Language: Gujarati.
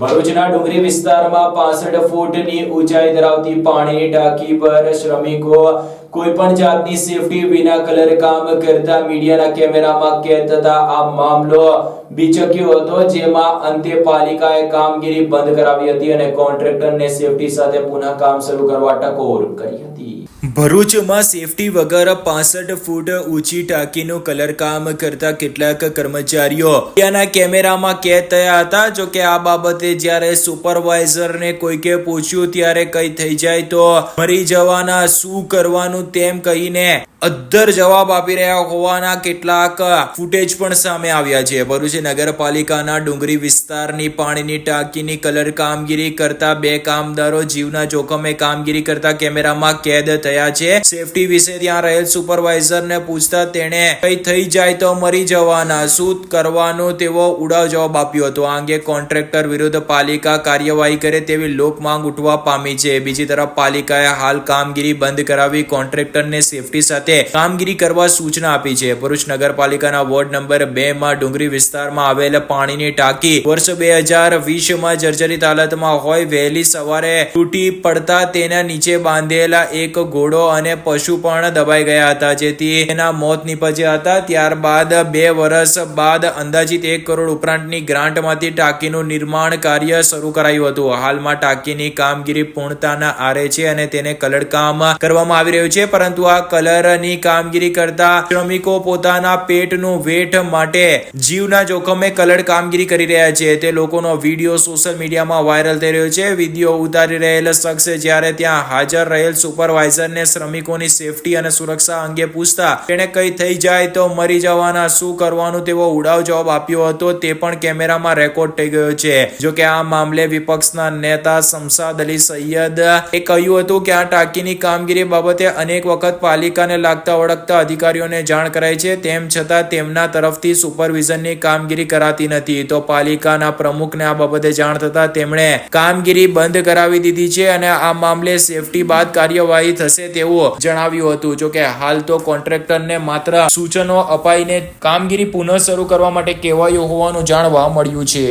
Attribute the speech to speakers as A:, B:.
A: ભરૂચના ડુંગરી વિસ્તારમાં પાસઠ ફૂટની ઊંચાઈ ધરાવતી પાણીની ટાંકી પર શ્રમિકો કોઈ પણ જાતની સેફટી વિના કલર કામ કરતા મીડિયાના કેમેરામાં કેદ થતા આ મામલો બીચક્યો હતો, જેમાં અંતે પાલિકાએ કામગીરી બંધ કરાવી હતી અને કોન્ટ્રાક્ટરને સેફટી સાથે પુનઃ કામ શરૂ કરવા ટકોર કરી હતી. ભરૂચમાં સેફટી વગર પાસઠ ફૂટ ઊંચી ટાંકીનું કલર કામ કરતા કેટલાક કર્મચારીઓ ત્યાંના કેમેરામાં કેદ થયા હતા. જો કે આ બાબતે જ્યારે સુપરવાઇઝરને કોઈકે પૂછ્યું ત્યારે કઈ થઈ જાય તો મરી જવાના શું કરવાનું તેમ કહીને અદ્ધર જવાબ આપી રહ્યા હોવાના કેટલાક ફૂટેજ પણ સામે આવ્યા છે. ભરૂચ નગરપાલિકાના ડુંગરી વિસ્તારની પાણીની ટાંકીની કલર કામગીરી કરતા બે કામદારો જીવના જોખમે કામગીરી કરતા કેમેરામાં કેદ થયા છે. સેફટી વિશે ત્યાં રહેલ સુપરવાઇઝરને પૂછતા તેણે કઈ થઈ જાય તો મરી જવાના. શું કરવાનું તેવો ઉડાવ જવાબ આપ્યો હતો. આ અંગે કોન્ટ્રાક્ટર વિરુદ્ધ પાલિકા કાર્યવાહી કરે તેવી લોક માંગ ઉઠવા પામી છે. બીજી તરફ પાલિકાએ હાલ કામગીરી બંધ કરાવી કોન્ટ્રાક્ટરને સેફટી સાથે કામગીરી કરવા સૂચના આપી છે. ભરૂચ નગરપાલિકાના વોર્ડ નંબર બે માં ડુંગરી વિસ્તારમાં આવેલ પાણીની ટાંકી વર્ષ બે હજાર વીસમાં જર્જરિત હાલતમાં હોય વહેલી સવારે તૂટી પડતા તેના નીચે બાંધેલા એક ઘોડો અને પશુ પણ દબાઈ ગયા હતા. જેથી એના મોત નીપજ્યા હતા. ત્યારબાદ બે વર્ષ બાદ અંદાજિત એક કરોડ ઉપરાંતની ગ્રાન્ટમાંથી ટાંકીનું નિર્માણ કાર્ય શરૂ કરાયું હતું. હાલમાં ટાંકીની કામગીરી પૂર્ણતાના આરે છે અને તેને કલર કામ કરવામાં આવી રહ્યું છે. પરંતુ આ કલરની કામગીરી કરતા શ્રમિકો પોતાના પેટનું વેઠ માટે જીવના જોખમે કલર કામગીરી કરી રહ્યા છે. તે લોકોનો વીડિયો સોશિયલ મીડિયામાં વાયરલ થઈ રહ્યો છે. વીડિયો ઉતારી રહેલ શખ્સે જ્યારે ત્યાં હાજર રહેલ સુપરવાઇઝરને શ્રમિકોની સેફટી અને સુરક્ષા અંગે પૂછતા તેણે કઈ થઈ જાય તો મરી જવાના. શું કરવાનું? તેવો ઉડાવ જવાબ આપ્યો હતો. તે પણ કેમેરામાં રેકોર્ડ થઈ ગયો છે. જો કે આ મામલે વિપક્ષના નેતા શમસાદ અલી સૈયદ એ કહ્યું હતું કે આ ટાંકીની કામગીરી બાબતે અનેક વખત પાલિકાને લાગતા ઓળખતા અધિકારીઓને જાણ કરાઈ છે. તેમ છતાં તેમના તરફથી સુપરવિઝનની કામગીરી કરાતી નથી. તો પાલિકાના પ્રમુખને આ બાબતે જાણ થતા તેમણે કામગીરી બંધ કરાવી દીધી છે અને આ મામલે સેફટી બાદ કાર્યવાહી થશે તેવું જણાવ્યું હતું. જો કે હાલ તો કોન્ટ્રાક્ટરને માત્ર સૂચનો અપાઈને કામગીરી પુનઃ શરૂ કરવા માટે કહેવાયું હોવાનું જાણવા મળ્યું છે.